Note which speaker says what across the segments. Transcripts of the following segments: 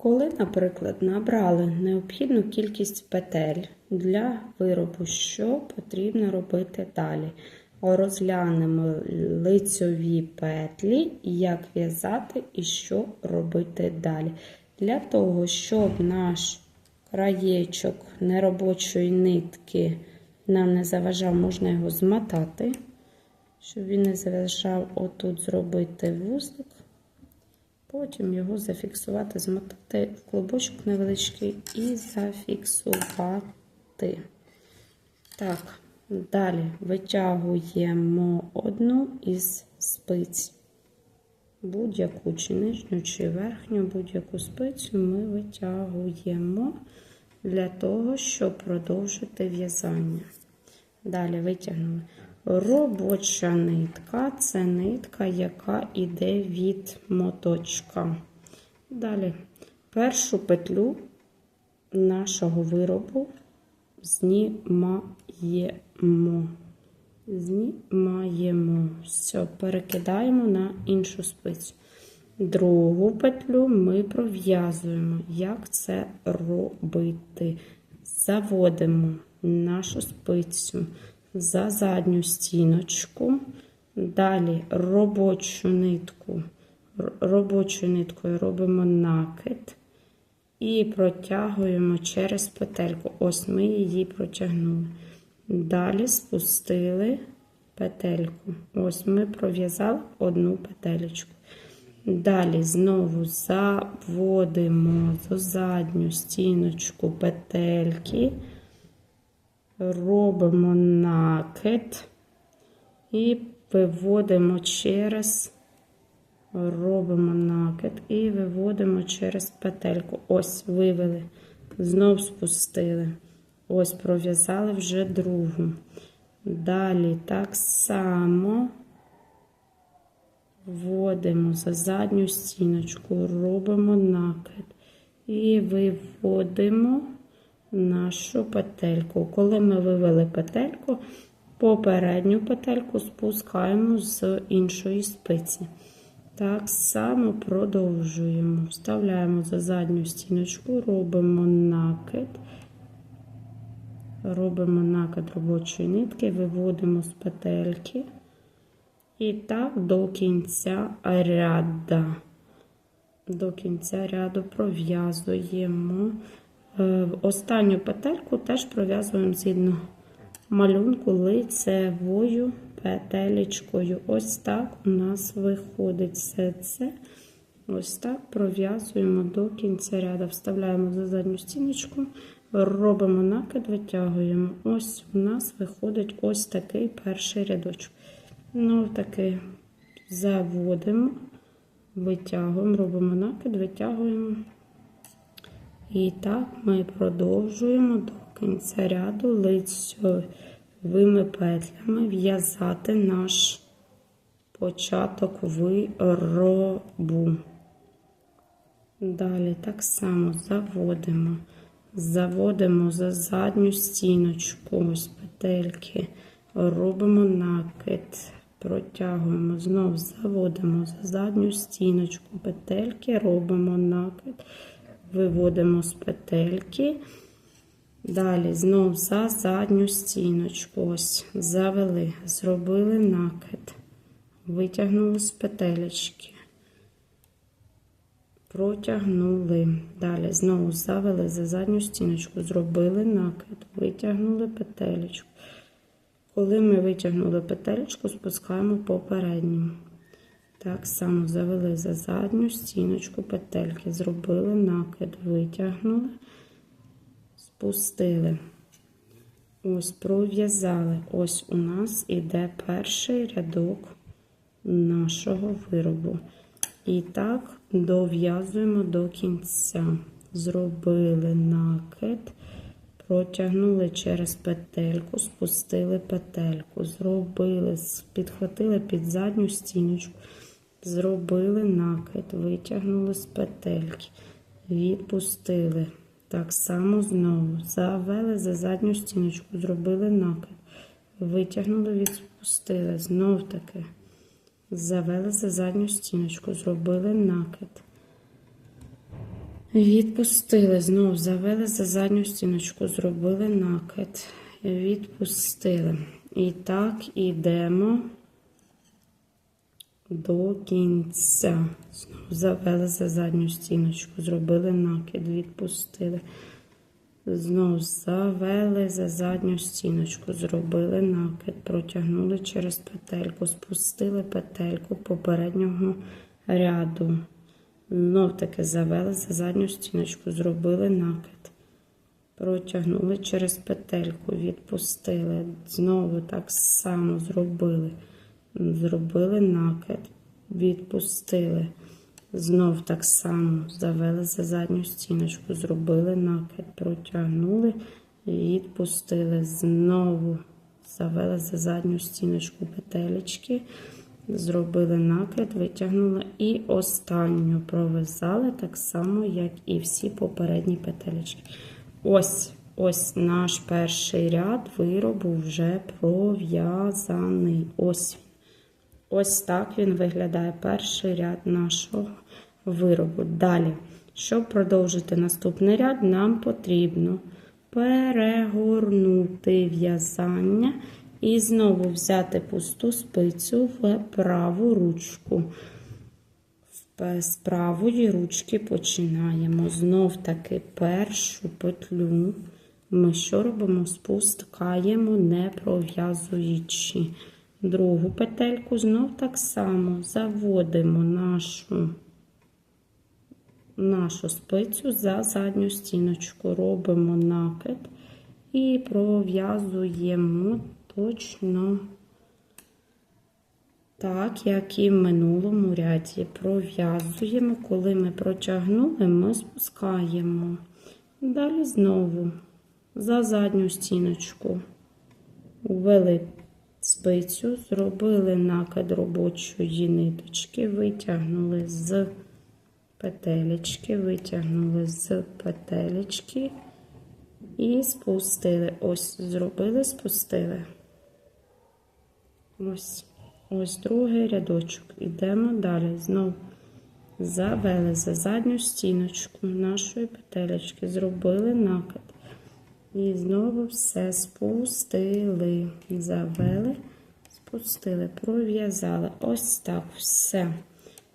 Speaker 1: Коли, наприклад, набрали необхідну кількість петель для виробу, що потрібно робити далі? Розглянемо лицьові петлі, як в'язати і що робити далі. Для того, щоб наш краєчок неробочої нитки нам не заважав, можна його змотати, щоб він не заважав отут зробити вузлик. Потім його зафіксувати, змотати в клубочок невеличкий і зафіксувати. Так, далі витягуємо одну із спиць. Будь-яку чи нижню, чи верхню, будь-яку спицю ми витягуємо для того, щоб продовжити в'язання. Далі витягнули. Робоча нитка це нитка, яка йде від моточка. Далі першу петлю нашого виробу знімаємо. Знімаємо. Все, перекидаємо на іншу спицю. Другу петлю ми пров'язуємо. Як це робити? Заводимо нашу спицю за задню стіночку. Далі робочу нитку, робочою ниткою робимо накид і протягуємо через петельку. Ось ми її протягнули. Далі спустили петельку. Ось ми пров'язали одну петелечку. Далі знову заводимо за задню стіночку петельки, робимо накид і виводимо через, робимо накид і виводимо через петельку. Ось вивели, знов спустили. Ось пров'язали вже другу. Далі так само вводимо за задню стіночку, робимо накид і виводимо нашу петельку. Коли ми вивели петельку, попередню петельку спускаємо з іншої спиці. Так само продовжуємо. Вставляємо за задню стіночку, робимо накид. Робимо накид робочої нитки, виводимо з петельки. І так до кінця ряду. До кінця ряду пров'язуємо. Останню петельку теж пров'язуємо згідно малюнку лицевою петелечкою. Ось так у нас виходить все це. Ось так пров'язуємо до кінця ряду. Вставляємо за задню стіночку, робимо накид, витягуємо. Ось у нас виходить ось такий перший рядочок. Ну, таки заводимо, витягуємо, робимо накид, витягуємо. І так ми продовжуємо до кінця ряду лицьовими петлями в'язати наш початок виробу. Далі так само заводимо, заводимо за задню стіночку, ось петельки, робимо накид, протягуємо, знов заводимо за задню стіночку, петельки, робимо накид виводимо з петельки. Далі знов за задню стіночку. Ось, завели, зробили накид, витягнули з петелечки, протягнули. Далі знову завели за задню стіночку, зробили накид, витягнули петелечку. Коли ми витягнули петелечку, спускаємо по передньому. Так само завели за задню стіночку петельки, зробили накид, витягнули, спустили. Ось, пров'язали. Ось у нас іде перший рядок нашого виробу. І так дов'язуємо до кінця. Зробили накид, протягнули через петельку, спустили петельку, зробили, підхватили під задню стіночку. Зробили накид, витягнули з петельки, відпустили. Так само знову. Завели за задню стіночку, зробили накид. Витягнули, відпустили. Знов таки. Завели за задню стіночку, зробили накид. Відпустили. Знову завели за задню стіночку, зробили накид. Відпустили. І так ідемо до кінця. Знову завели за задню стіночку, зробили накид, відпустили. Знову завели за задню стіночку, зробили накид, протягнули через петельку, спустили петельку попереднього ряду. Знов таки завели за задню стіночку, зробили накид. Протягнули через петельку, відпустили. Знову так само зробили. Зробили накид, відпустили. Знов так само завели за задню стіночку, зробили накид, протягнули, відпустили. Знову завели за задню стіночку петелечки, зробили накид, витягнули і останню пров'язали так само, як і всі попередні петелечки. Ось ось наш перший ряд виробу вже пров'язаний. Ось. Ось так він виглядає перший ряд нашого виробу. Далі, щоб продовжити наступний ряд, нам потрібно перегорнути в'язання і знову взяти пусту спицю в праву ручку. З правої ручки починаємо. Знов таки першу петлю. Ми що робимо? Спускаємо, не пров'язуючи. Другу петельку знов так само заводимо нашу, нашу спицю за задню стіночку, робимо накид і пров'язуємо точно так, як і в минулому ряді. Пров'язуємо, коли ми протягнули, ми спускаємо. Далі знову за задню стіночку ввели спицю, зробили накид робочої ниточки, витягнули з петелечки, витягнули з петелечки і спустили. Ось, зробили, спустили. Ось, ось другий рядочок. Ідемо далі. Знову завели за задню стіночку нашої петелечки, зробили накид. І знову все спустили, завели, спустили, пров'язали. Ось так все.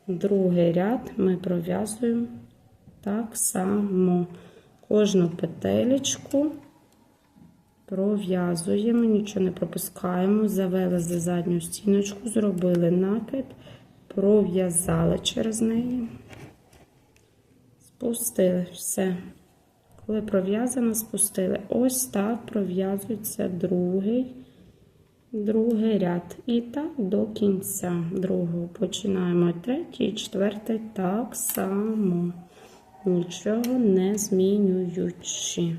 Speaker 1: Другий ряд ми пров'язуємо так само. Кожну петелечку пров'язуємо, нічого не пропускаємо, завели за задню стіночку, зробили накид, пров'язали через неї, спустили все. Коли пров'язано, спустили. Ось так пров'язується другий другий ряд. І так до кінця другого. Починаємо третій, четвертий так само. Нічого не змінюючи.